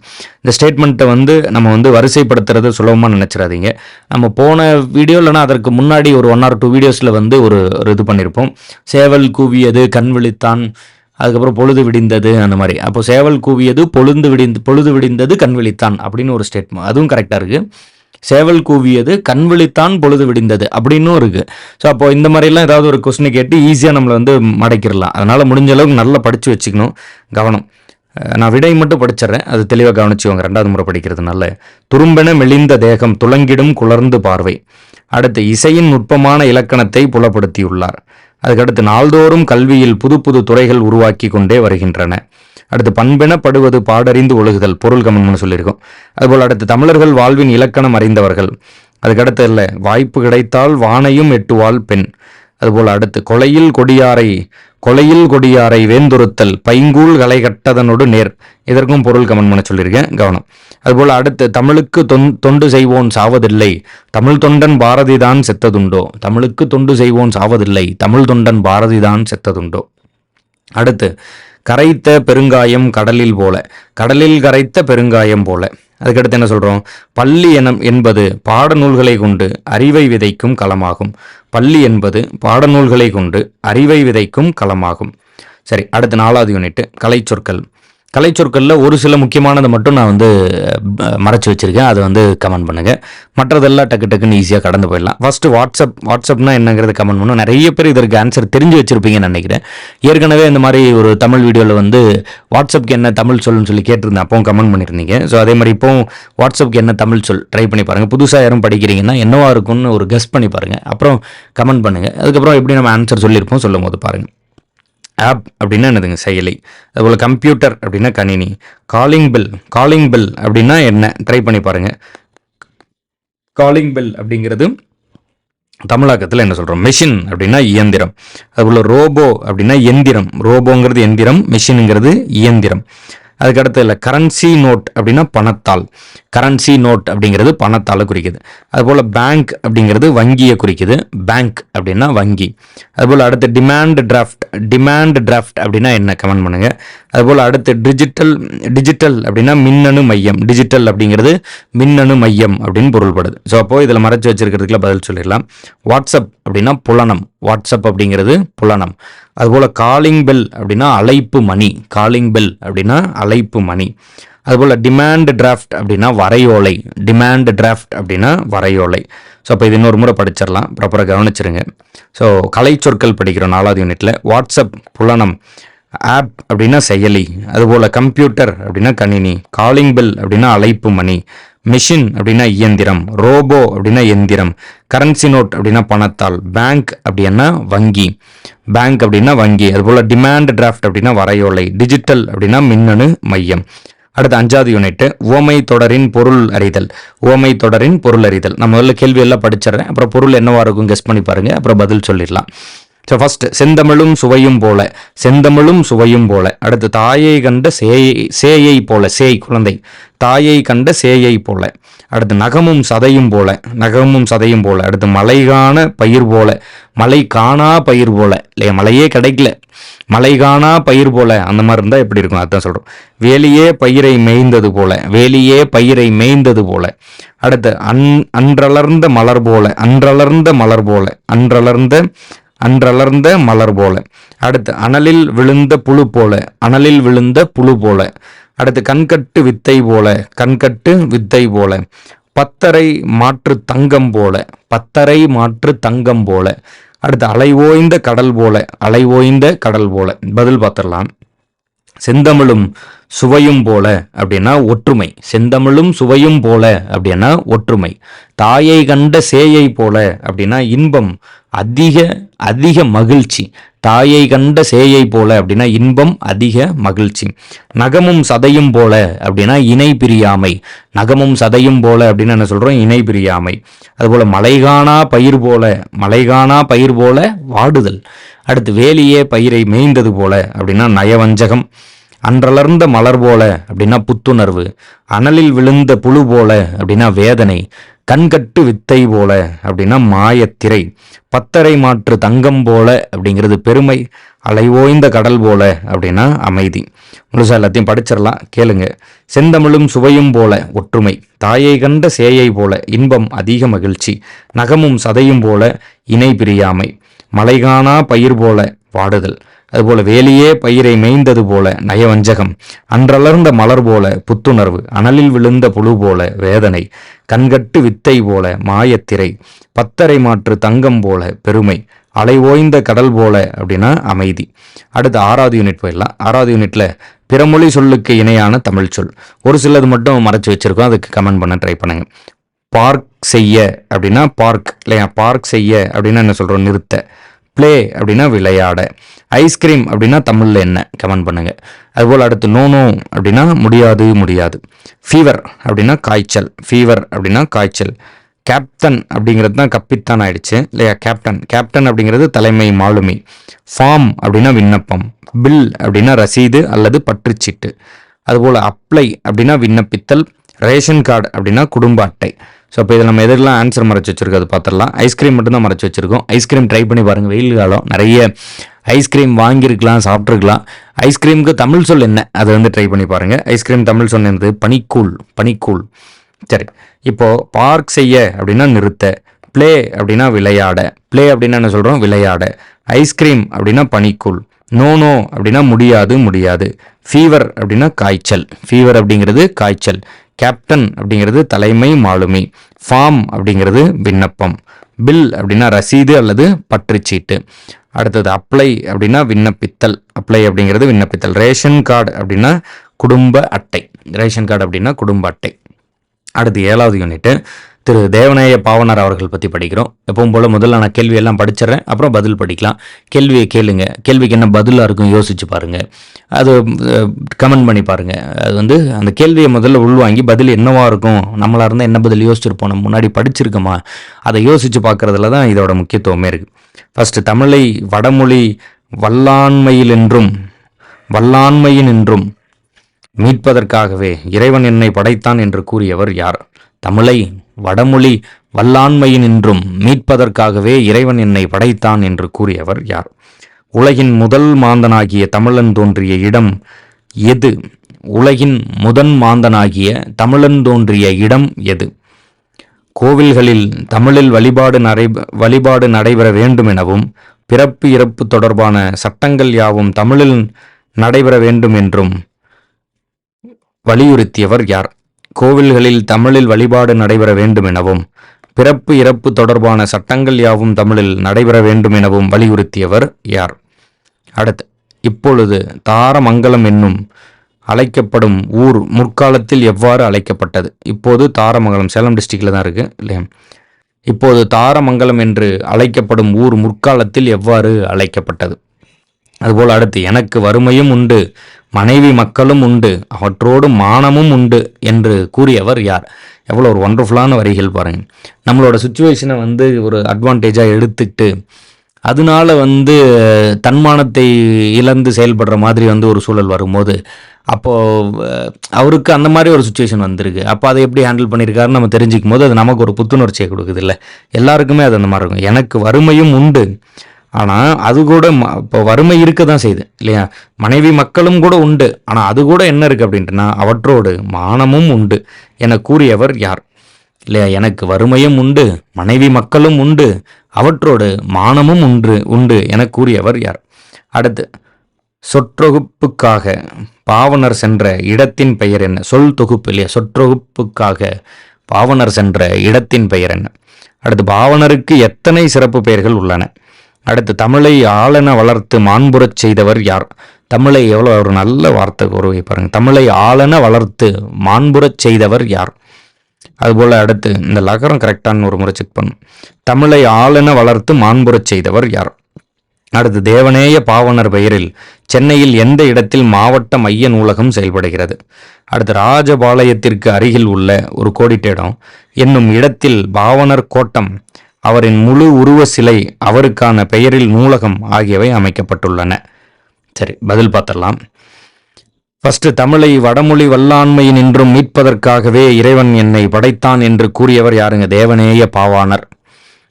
இந்த ஸ்டேட்மெண்ட்டை வந்து நம்ம வந்து வரிசைப்படுத்துறது சுலபமாக நினச்சிடாதீங்க. நம்ம போன வீடியோ இல்லைனா அதற்கு முன்னாடி ஒரு ஒன் ஆர் டூ வீடியோஸில் வந்து ஒரு ஒரு இது பண்ணியிருப்போம் சேவல் கூவியது கண் விழித்தான் அதுக்கப்புறம் பொழுது விடிந்தது அந்த மாதிரி. அப்போ சேவல் கூவியது பொழுது விடிந்து பொழுது விடிந்தது கண் விழித்தான் அப்படின்னு ஒரு ஸ்டேட்மெண்ட் அதுவும் கரெக்டாக இருக்குது சேவல் கூவியது கண் விழித்தான் பொழுது விடிந்தது அப்படின்னும் இருக்குது ஸோ அப்போ இந்த மாதிரிலாம் ஏதாவது ஒரு கொஸ்டினை கேட்டு ஈஸியாக நம்மளை வந்து மடக்கிடலாம். அதனால் முடிஞ்ச அளவுக்கு நல்லா படித்து வச்சுக்கணும். கவனம். நான் விடை மட்டும் படிச்சிடுறேன். அது தெளிவாக கவனிச்சுவாங்க ரெண்டாவது முறை படிக்கிறதுனால துரும்பென மெலிந்த தேகம் துளங்கிடும் குளர்ந்து பார்வை. அடுத்து இசையின் நுட்பமான இலக்கணத்தை புலப்படுத்தியுள்ளார். அதுக்கடுத்து நாள்தோறும் கல்வியில் புது புது துறைகள் உருவாக்கி கொண்டே வருகின்றன. அடுத்து பண்பெனப்படுவது பாடறிந்து ஒழுகுதல் பொருள் கமனம்னு சொல்லியிருக்கோம். அதுபோல் அடுத்து தமிழர்கள் வாழ்வின் இலக்கணம் அறிந்தவர்கள். அதுக்கடுத்து இல்லை வாய்ப்பு கிடைத்தால் வானையும் எட்டுவாள் பெண். அதுபோல் அடுத்து கொலையில் கொடியாரை கொலையில் கொடியாரை வேந்துறுத்தல் பைங்கூழ் களை கட்டதனோடு நேர். இதற்கும் பொருள் கமன் பண்ண சொல்லியிருக்கேன் கவனம். அதுபோல் அடுத்து தமிழுக்கு தொன் தொண்டு செய்வோன் சாவதில்லை தமிழ் தொண்டன் பாரதிதான் செத்ததுண்டோ? தமிழுக்கு தொண்டு செய்வோன் சாவதில்லை தமிழ் தொண்டன் பாரதிதான் செத்ததுண்டோ? அடுத்து கரைத்த பெருங்காயம் கடலில் போல கடலில் கரைத்த பெருங்காயம் போல. அதுக்கடுத்து என்ன சொல்கிறோம் பள்ளி எனம் என்பது பாடநூல்களை கொண்டு அறிவை விதைக்கும் களமாகும். பள்ளி என்பது பாடநூல்களை கொண்டு அறிவை விதைக்கும் களமாகும். சரி அடுத்து நாலாவது யூனிட் கலை கலைச்சொற்களில் ஒரு சில முக்கியமானதை மட்டும் நான் வந்து மறைச்சி வச்சுருக்கேன். அதை வந்து கமெண்ட் பண்ணுங்கள் மற்றதெல்லாம் டக்கு டக்குன்னு ஈஸியாக கடந்து போயிடலாம். ஃபஸ்ட்டு வாட்ஸ்அப் வாட்ஸ்அப்னா என்னங்கிறது கமெண்ட் பண்ணும் நிறைய பேர் இதற்கு ஆன்சர் தெரிஞ்சு வச்சுருப்பீங்கன்னு நினைக்கிறேன். ஏற்கனவே இந்த மாதிரி ஒரு தமிழ் வீடியோவில் வந்து வாட்ஸ்அப்க்கு என்ன தமிழ் சொல்லுன்னு சொல்லி கேட்டிருந்தேன். அப்பவும் கமெண்ட் பண்ணியிருந்தீங்க. ஸோ அதே மாதிரி இப்போ வாட்ஸ்அப்க்கு என்ன தமிழ் சொல் ட்ரை பண்ணி பாருங்கள் புதுசாக யாரும் படிக்கிறீங்கன்னா என்னவா இருக்கும்னு ஒரு கெஸ் பண்ணி பாருங்கள் அப்புறம் கமெண்ட் பண்ணுங்கள் அதுக்கப்புறம் எப்படி நம்ம ஆன்சர் சொல்லியிருப்போம் சொல்லும் போது பாருங்கள் ஆப் அப்படின்னா என்னதுங்க? செயலி. அதுபோல் கம்ப்யூட்டர் அப்படின்னா கணினி. காலிங் பெல் காலிங் பெல் அப்படின்னா என்ன? ட்ரை பண்ணி பாருங்கள் காலிங் பெல் அப்படிங்கிறது தமிழாக்கத்தில் என்ன சொல்கிறோம் மெஷின் அப்படின்னா இயந்திரம். அதுபோல் ரோபோ அப்படின்னா எந்திரம். ரோபோங்கிறது எந்திரம் மெஷினுங்கிறது இயந்திரம். அதுக்கடுத்து இல்லை கரன்சி நோட் அப்படின்னா பணத்தால் கரன்சி நோட் அப்படிங்கிறது பணத்தால் குறிக்குது. அதுபோல் பேங்க் அப்படிங்கிறது வங்கியை குறிக்குது. பேங்க் அப்படின்னா வங்கி. அதுபோல் அடுத்து டிமாண்ட் டிராஃப்ட் டிமாண்ட் டிராஃப்ட் அப்படின்னா என்ன? கமெண்ட் பண்ணுங்கள் அதுபோல் அடுத்து டிஜிட்டல் டிஜிட்டல் அப்படின்னா மின்னணு மையம். டிஜிட்டல் அப்படிங்கிறது மின்னணு மையம் அப்படின்னு பொருள்படுது. ஸோ அப்போது இதில் மறைச்சி வச்சிருக்கிறதுக்குள்ள பதில் சொல்லிடலாம். வாட்ஸ்அப் அப்படின்னா புலனம். வாட்ஸ்அப் அப்படிங்கிறது புலனம். அதுபோல் காலிங் பெல் அப்படின்னா அழைப்பு மணி. காலிங் பெல் அப்படின்னா அழைப்பு மணி. அதுபோல் டிமாண்ட் டிராஃப்ட் அப்படின்னா வரையோலை. டிமாண்ட் டிராஃப்ட் அப்படின்னா வரையோலை. ஸோ அப்போ இது இன்னொரு முறை படிச்சிடலாம். ப்ராப்பராக கவனிச்சிருங்க. ஸோ கலை சொற்கள் படிக்கிறோம் நாலாவது யூனிட்டில் வாட்ஸ்அப் புலனம் ஆப் அப்படின்னா செயலி. அதுபோல் கம்ப்யூட்டர் அப்படின்னா கணினி. காலிங் பெல் அப்படின்னா அழைப்பு மணி. மிஷின் அப்படின்னா இயந்திரம் ரோபோ அப்படின்னா எந்திரம் கரன்சி நோட் அப்படின்னா பணத்தாள் பேங்க் அப்படின்னா வங்கி பேங்க் அப்படின்னா வங்கி அதுபோல் டிமாண்ட் டிராஃப்ட் அப்படின்னா வரையோலை டிஜிட்டல் அப்படின்னா மின்னணு மையம். அடுத்து அஞ்சாவது யூனிட் ஓமை தொடரின் பொருள் அறிதல் ஓமை தொடரின் பொருள் அறிதல். நம்ம முதல்ல கேள்வியெல்லாம் படிச்சிடறேன். அப்புறம் பொருள் என்னவா இருக்கும் கெஸ் பண்ணி பாருங்கள் அப்புறம் பதில் சொல்லிடலாம். ஸோ ஃபர்ஸ்ட் செந்தமிழும் சுவையும் போல செந்தமிழும் சுவையும் போல. அடுத்து தாயை கண்ட சேயை சேயை போல சேய் குழந்தை. தாயை கண்ட சேயை போல. அடுத்து நகமும் சதையும் போல நகமும் சதையும் போல. அடுத்து மலை காண பயிர் போல மலை காணா பயிர் போல. இல்லையா மலையே கிடைக்கல. மலை காணா பயிர் போல. அந்த மாதிரி இருந்தால் எப்படி இருக்கும்? அதுதான் சொல்கிறோம் வேலியே பயிரை மேய்ந்தது போல வேலியே பயிரை மேய்ந்தது போல. அடுத்து அன் அன்றளர்ந்த மலர் போல அன்றளர்ந்த மலர் போல அன்றளர்ந்த அன்றளர்ந்த மலர் போல. அடுத்து அனலில் விழுந்த புழு போல. அனலில் விழுந்த புழு போல. அடுத்து கண்கட்டு வித்தை போல. கண்கட்டு வித்தை போல. பத்தரை மாற்று தங்கம் போல. பத்தரை மாற்று தங்கம் போல. அடுத்து அலை ஓய்ந்த கடல் போல. அலை ஓய்ந்த கடல் போல. பதில் பார்த்துடலாம். செந்தமிழும் சுவையும் போல அப்படின்னா ஒற்றுமை. செந்தமிழும் சுவையும் போல அப்படின்னா ஒற்றுமை. தாயை கண்ட சேயை போல அப்படின்னா இன்பம். அதிக அதிக மகிழ்ச்சி. தாயை கண்ட சேயை போல அப்படின்னா இன்பம் அதிக மகிழ்ச்சி. நகமும் சதையும் போல அப்படின்னா இணை பிரியாமை. நகமும் சதையும் போல அப்படின்னு என்ன சொல்றோம்? இணை பிரியாமை. அதுபோல மலைகானா பயிர் போல மலைகானா பயிர் போல வாடுதல். அடுத்து வேலியே பயிரை மேய்ந்தது போல அப்படின்னா நயவஞ்சகம். அன்றலர்ந்த மலர் போல அப்படின்னா புத்துணர்வு அனலில் விழுந்த புழு போல அப்படின்னா வேதனை கண்கட்டு வித்தை போல அப்படின்னா மாயத்திரை பத்தரை மாற்று தங்கம் போல அப்படிங்கிறது பெருமை அலைவோய்ந்த கடல் போல அப்படின்னா அமைதி. முழுசா எல்லாத்தையும் படிச்சிடலாம் கேளுங்க. செந்தமிழும் சுவையும் போல ஒற்றுமை தாயை கண்ட சேயை போல இன்பம் அதிக மகிழ்ச்சி நகமும் சதையும் போல இணை பிரியாமை மலைகாணா பயிர் போல வாடுதல். அதுபோல வேலியே பயிரை மேய்ந்தது போல நயவஞ்சகம் அன்றலர்ந்த மலர் போல புத்துணர்வு அனலில் விழுந்த புழு போல வேதனை கண்கட்டு வித்தை போல மாயத்திரை பத்தரை மாற்று தங்கம் போல பெருமை அலை ஓய்ந்த கடல் போல அப்படின்னா அமைதி. அடுத்து ஆறாவது யூனிட் போயிடலாம். ஆறாவது யூனிட்ல பிறமொழி சொல்லுக்கு இணையான தமிழ் சொல். ஒரு சிலது மட்டும் மறைச்சு வச்சிருக்கோம். அதுக்கு கமெண்ட் பண்ண ட்ரை பண்ணுங்க. பார்க் செய்ய அப்படின்னா பார்க் இல்லையா? பார்க் செய்ய அப்படின்னா என்ன சொல்றோம்? நிறுத்த. ப்ளே அப்படின்னா விளையாட ஐஸ்கிரீம் அப்படின்னா தமிழில் என்ன? கமெண்ட் பண்ணுங்கள் அதுபோல் அடுத்து நோ நோ அப்படின்னா முடியாது முடியாது. ஃபீவர் அப்படின்னா காய்ச்சல். ஃபீவர் அப்படின்னா காய்ச்சல். கேப்டன் அப்படிங்கிறது தான் கப்பித்தான் ஆயிடுச்சு இல்லையா? கேப்டன் கேப்டன் அப்படிங்கிறது தலைமை மாலுமி. ஃபார்ம் அப்படின்னா விண்ணப்பம். பில் அப்படின்னா ரசீது அல்லது பற்றுச்சீட்டு. அதுபோல் அப்ளை அப்படின்னா விண்ணப்பித்தல். ரேஷன் கார்டு அப்படின்னா குடும்ப அட்டை. ஸோ அப்போ இதில் நம்ம எதிரெலாம் ஆன்சர் மறைச்சி வச்சிருக்கோம் அது பார்த்துடலாம். ஐஸ்கிரீம் மட்டும்தான் மறைச்சி வச்சிருக்கோம். ஐஸ்கிரீம் ட்ரை பண்ணி பாருங்கள் வெயில் காலம். நிறைய ஐஸ்கிரீம் வாங்கியிருக்கலாம் சாப்பிட்ருக்கலாம் ஐஸ்கிரீமுக்கு தமிழ் சொல் என்ன? அதை வந்து ட்ரை பண்ணி பாருங்கள் ஐஸ்கிரீம் தமிழ் சொன்னது பனிக்கூழ் பனிக்கூழ். சரி. இப்போது பார்க் செய்ய அப்படின்னா நிறுத்த. ப்ளே அப்படின்னா விளையாட. ப்ளே அப்படின்னா என்ன சொல்கிறோம் விளையாட. ஐஸ்கிரீம் அப்படின்னா பனிக்கூழ். நோ நோ அப்படின்னா முடியாது முடியாது. ஃபீவர் அப்படின்னா காய்ச்சல். ஃபீவர் அப்படிங்கிறது காய்ச்சல். கேப்டன் அப்படிங்கிறது தலைமை மாலுமி. ஃபார்ம் அப்படிங்கிறது விண்ணப்பம். பில் அப்படின்னா ரசீது அல்லது பற்றுச்சீட்டு. அடுத்தது அப்ளை அப்படின்னா விண்ணப்பித்தல். அப்ளை அப்படிங்கிறது விண்ணப்பித்தல். ரேஷன் கார்டு அப்படின்னா குடும்ப அட்டை. ரேஷன் கார்டு அப்படின்னா குடும்ப அட்டை. அடுத்து ஏழாவது யூனிட்டு திரு தேவநாய பாவனார் அவர்கள் பற்றி படிக்கிறோம். எப்பவும் போல் முதல்ல நான் கேள்வி எல்லாம் படிச்சிடுறேன் அப்புறம் பதில் படிக்கலாம். கேள்வியை கேளுங்க. கேள்விக்கு என்ன பதிலாக இருக்கும் யோசிச்சு பாருங்கள் அது கமெண்ட் பண்ணி பாருங்கள் அது வந்து அந்த கேள்வியை முதல்ல உள்வாங்கி பதில் என்னவா இருக்கும் நம்மளா இருந்தால் என்ன பதில் யோசிச்சிருப்போம் நம்ம முன்னாடி படிச்சிருக்கோமா? அதை யோசித்து பார்க்குறதுல தான் இதோட முக்கியத்துவமே இருக்குது ஃபஸ்ட்டு தமிழை வடமொழி வல்லாண்மையிலென்றும் வல்லாண்மையினின்றும் வல்லாண்மையின் என்றும் மீட்பதற்காகவே இறைவன் என்னை படைத்தான் என்று கூறியவர் யார்? தமிழை வடமொழி வல்லாண்மையினின்றும் மீட்பதற்காகவே இறைவன் என்னை படைத்தான் என்று கூறியவர் யார்? உலகின் முதல் மாந்தனாகிய தமிழன் தோன்றிய இடம் எது? உலகின் முதன் மாந்தனாகிய தமிழன் தோன்றிய இடம் எது? கோவில்களில் தமிழில் வழிபாடு நடை வழிபாடு நடைபெற வேண்டும் எனவும் பிறப்பு இறப்பு தொடர்பான சட்டங்கள் யாவும் தமிழில் நடைபெற வேண்டும் என்றும் வலியுறுத்தியவர் யார்? கோவில்களில் தமிழில் வழிபாடு நடைபெற வேண்டும் எனவும் பிறப்பு இறப்பு தொடர்பான சட்டங்கள் யாவும் தமிழில் நடைபெற வேண்டும் எனவும் வலியுறுத்தியவர் யார்? அடுத்து இப்பொழுது தாரமங்கலம் என்னும் அழைக்கப்படும் ஊர் முற்காலத்தில் எவ்வாறு அழைக்கப்பட்டது? இப்போது தாரமங்கலம் சேலம் டிஸ்ட்ரிக்டில் தான் இருக்குது இல்லையா? இப்போது தாரமங்கலம் என்று அழைக்கப்படும் ஊர் முற்காலத்தில் எவ்வாறு அழைக்கப்பட்டது? அதுபோல் அடுத்து எனக்கு வறுமையும் உண்டு மனைவி மக்களும் உண்டு அவற்றோடு மானமும் உண்டு என்று கூறியவர் யார்? எவ்வளோ ஒரு ஒண்டர்ஃபுல்லான வரிகள் பாருங்கள் நம்மளோட சுச்சுவேஷனை வந்து ஒரு அட்வான்டேஜாக எடுத்துக்கிட்டு அதனால வந்து தன்மானத்தை இழந்து செயல்படுற மாதிரி வந்து ஒரு சூழல் வரும்போது அப்போது அவருக்கு அந்த மாதிரி ஒரு சுச்சுவேஷன் வந்திருக்கு. அப்போ அதை எப்படி ஹேண்டில் பண்ணியிருக்காருன்னு நம்ம தெரிஞ்சுக்கும் போது அது நமக்கு ஒரு புத்துணர்ச்சியை கொடுக்குது இல்லை? எல்லாருக்குமே அது அந்த மாதிரி இருக்கும். எனக்கு வறுமையும் உண்டு. ஆனால் அது கூட ம இப்போ வறுமை இருக்க தான் செய்யுது இல்லையா? மனைவி மக்களும் கூட உண்டு. ஆனால் அது கூட என்ன இருக்குது அப்படின்ட்டுனா அவற்றோடு மானமும் உண்டு என கூறியவர் யார்? இல்லையா? எனக்கு வறுமையும் உண்டு மனைவி மக்களும் உண்டு அவற்றோடு மானமும் உண்டு உண்டு என கூறியவர் யார்? அடுத்து சொற்றொகுப்புக்காக பாவனர் சென்ற இடத்தின் பெயர் என்ன? சொல் தொகுப்பு இல்லையா? சொற்றொகுப்புக்காக பாவனர் சென்ற இடத்தின் பெயர் என்ன? அடுத்து பாவனருக்கு எத்தனை சிறப்பு பெயர்கள் உள்ளன? அடுத்து தமிழை ஆளென வளர்த்து மாண்புறச் செய்தவர் யார்? தமிழை எவ்வளோ ஒரு நல்ல வார்த்தை உருவை பாருங்கள் தமிழை ஆளென வளர்த்து மாண்புறச் செய்தவர் யார்? அதுபோல் அடுத்து இந்த லகரம் கரெக்டான ஒரு முறை செக் பண்ணும் தமிழை ஆளென வளர்த்து மாண்புறச் செய்தவர் யார்? அடுத்து தேவநேய பாவனர் பெயரில் சென்னையில் எந்த இடத்தில் மாவட்ட மைய நூலகம் செயல்படுகிறது? அடுத்து ராஜபாளையத்திற்கு அருகில் உள்ள ஒரு கோடிட்டேடம். என்னும் இடத்தில் பாவனர் கோட்டம் அவரின் முழு உருவ சிலை அவருக்கான பெயரில் நூலகம் ஆகியவை அமைக்கப்பட்டுள்ளன. சரி பதில் பார்த்துடலாம். ஃபஸ்ட்டு தமிழை வடமொழி வல்லாண்மையினின்றும் மீட்பதற்காகவே இறைவன் என்னை படைத்தான் என்று கூறியவர் யாருங்க? தேவநேய பாவாணர்.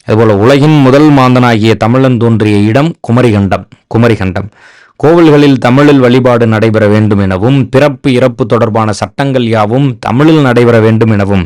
அதுபோல் உலகின் முதல் மாந்தனாகிய தமிழன் தோன்றிய இடம் குமரிகண்டம் குமரிகண்டம். கோவில்களில் தமிழில் வழிபாடு நடைபெற வேண்டும் எனவும் பிறப்பு இறப்பு தொடர்பான சட்டங்கள் யாவும் தமிழில் நடைபெற வேண்டும் எனவும்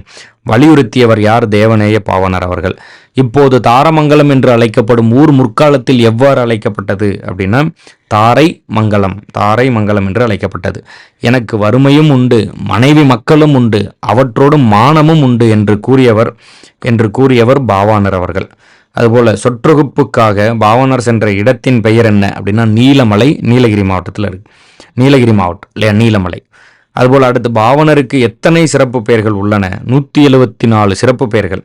வலியுறுத்தியவர் யார் தேவநேய பாவனர் அவர்கள்? இப்போது தாரமங்கலம் என்று அழைக்கப்படும் ஊர் முற்காலத்தில் எவ்வாறு அழைக்கப்பட்டது அப்படின்னா தாரை மங்கலம் தாரை மங்கலம் என்று அழைக்கப்பட்டது. எனக்கு வறுமையும் உண்டு மனைவி மக்களும் உண்டு அவற்றோடு மானமும் உண்டு என்று கூறியவர் என்று கூறியவர் பாவானர் அவர்கள். அதுபோல் சொற்றொகுப்புக்காக பாவனர் சென்ற இடத்தின் பெயர் என்ன அப்படின்னா நீலமலை நீலகிரி மாவட்டத்தில் இருக்கு. நீலகிரி மாவட்டம் இல்லையா? நீலமலை. அதுபோல் அடுத்து பாவனருக்கு எத்தனை சிறப்பு பெயர்கள் உள்ளன? நூற்றி எழுபத்தி நாலு சிறப்பு பெயர்கள்.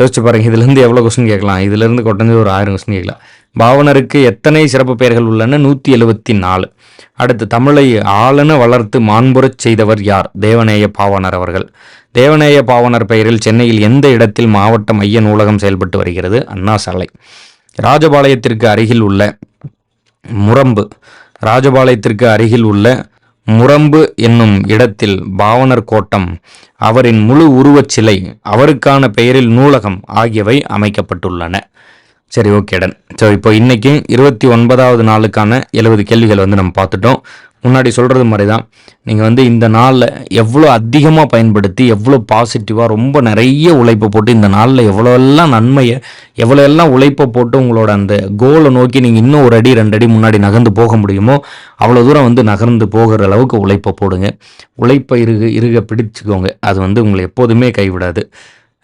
யோசிச்சு பாருங்கள் இதுலேருந்து எவ்வளோ கொஸ்டின் கேட்கலாம்? இதுலேருந்து கொட்டஞ்சு ஒரு ஆயிரம் கொஸ்டின் கேட்கலாம். பாவனருக்கு எத்தனை சிறப்பு பெயர்கள் உள்ளன? நூற்றி எழுபத்தி நாலு அடுத்து தமிழை ஆளன வளர்த்து மாண்புறச் செய்தவர் யார்? தேவநேய பாவனர் அவர்கள். தேவநேய பாவனர் பெயரில் சென்னையில் எந்த இடத்தில் மாவட்ட மைய நூலகம் செயல்பட்டு வருகிறது? அண்ணா சாலை. ராஜபாளையத்திற்கு அருகில் உள்ள முரம்பு. ராஜபாளையத்திற்கு அருகில் உள்ள முரம்பு என்னும் இடத்தில் பாவனர் கோட்டம் அவரின் முழு உருவச் சிலை அவருக்கான பெயரில் நூலகம் ஆகியவை அமைக்கப்பட்டுள்ளன. சரி ஓகேடன் ஸோ இப்போ இன்றைக்கி இருபத்தி ஒன்பதாவது நாளுக்கான எழுபது கேள்விகள் வந்து நம்ம பார்த்துட்டோம். முன்னாடி சொல்கிறது மாதிரி தான் நீங்கள் வந்து இந்த நாளில் எவ்வளோ அதிகமாக பயன்படுத்தி எவ்வளோ பாசிட்டிவாக ரொம்ப நிறைய உழைப்பை போட்டு இந்த நாளில் எவ்வளோ எல்லாம் நன்மையை எவ்வளோ எல்லாம் உழைப்பை போட்டு உங்களோட அந்த கோலை நோக்கி நீங்கள் இன்னும் ஒரு அடி ரெண்டு அடி முன்னாடி நகர்ந்து போக முடியுமோ அவ்வளோ தூரம் வந்து நகர்ந்து போகிற அளவுக்கு உழைப்பை போடுங்க. உழைப்பை இருக இருக பிடிச்சிக்கோங்க. அது வந்து உங்களை எப்போதுமே கைவிடாது.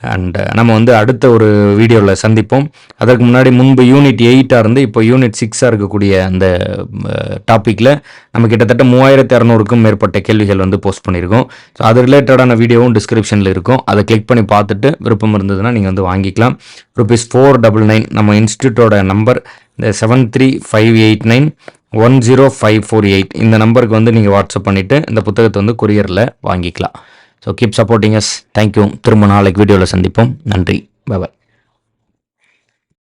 அண்ட் uh, நம்ம வந்து அடுத்த ஒரு வீடியோவில் சந்திப்போம். அதற்கு முன்னாடி முன்பு யூனிட் எயிட்டாக இருந்து இப்போ யூனிட் சிக்ஸாக இருக்கக்கூடிய அந்த டாப்பிக்கில் நம்ம கிட்டத்தட்ட மூவாயிரத்தி இரநூறுக்கும் மேற்பட்ட கேள்விகள் வந்து போஸ்ட் பண்ணியிருக்கோம். ஸோ அது ரிலேட்டடான வீடியோவும் டிஸ்கிரிப்ஷனில் இருக்கும். அதை கிளிக் பண்ணி பார்த்துட்டு விருப்பம் இருந்ததுன்னா நீங்கள் வந்து வாங்கிக்கலாம். ருபீஸ் ஃபோர் டபுள் நைன் நம்ம இன்ஸ்டியூட்டோட நம்பர் இந்த seven three five eight nine one zero five four eight இந்த நம்பருக்கு வந்து நீங்கள் வாட்ஸ்அப் பண்ணிவிட்டு இந்த புத்தகத்தை வந்து கொரியரில் வாங்கிக்கலாம். So keep supporting us thank you திரும்ப நாளைக்கு வீடியோவில் சந்திப்போம். நன்றி. பாய்